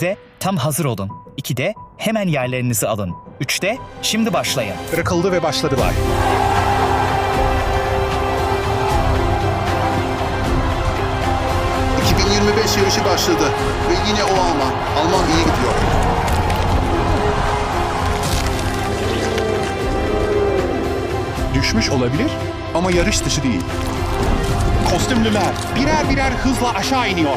de tam hazır olun. 2'de hemen yerlerinizi alın. 3'te şimdi başlayın. Bırakıldı ve başladılar. ...2025 yarışı başladı ve yine o Alman. Alman iyi gidiyor. Düşmüş olabilir ama yarış dışı değil. Kostümlüler birer birer hızla aşağı iniyor.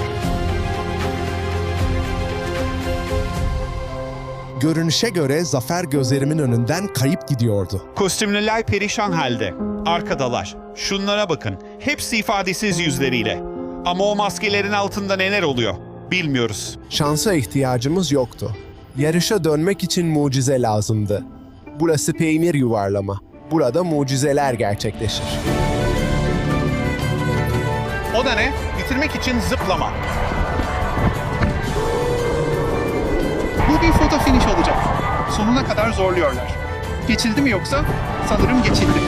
Görünüşe göre zafer gözlerimin önünden kayıp gidiyordu. Kostümlüler perişan halde. Arkadalar, şunlara bakın. Hepsi ifadesiz yüzleriyle. Ama o maskelerin altında neler oluyor? Bilmiyoruz. Şansa ihtiyacımız yoktu. Yarışa dönmek için mucize lazımdı. Burası peynir yuvarlama. Burada mucizeler gerçekleşir. O da ne? Bitirmek için zıplama. Sonuna kadar zorluyorlar. Geçildi mi yoksa? Sanırım geçildi.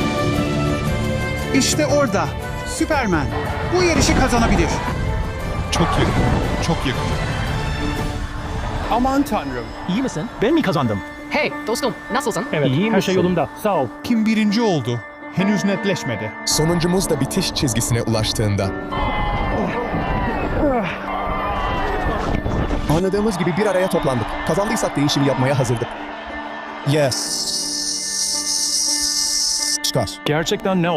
İşte orada. Superman. Bu yarışı kazanabilir. Çok yakın. Çok yakın. Aman tanrım. İyi misin? Ben mi kazandım? Hey dostum nasılsın? Evet, her şey yolunda. Sağ ol. Kim birinci oldu? Henüz netleşmedi. Sonuncumuz da bitiş çizgisine ulaştığında. Anladığımız gibi bir araya toplandık. Kazandıysak değişimi yapmaya hazırdık. Yes. Çıkar. Gerçekten ne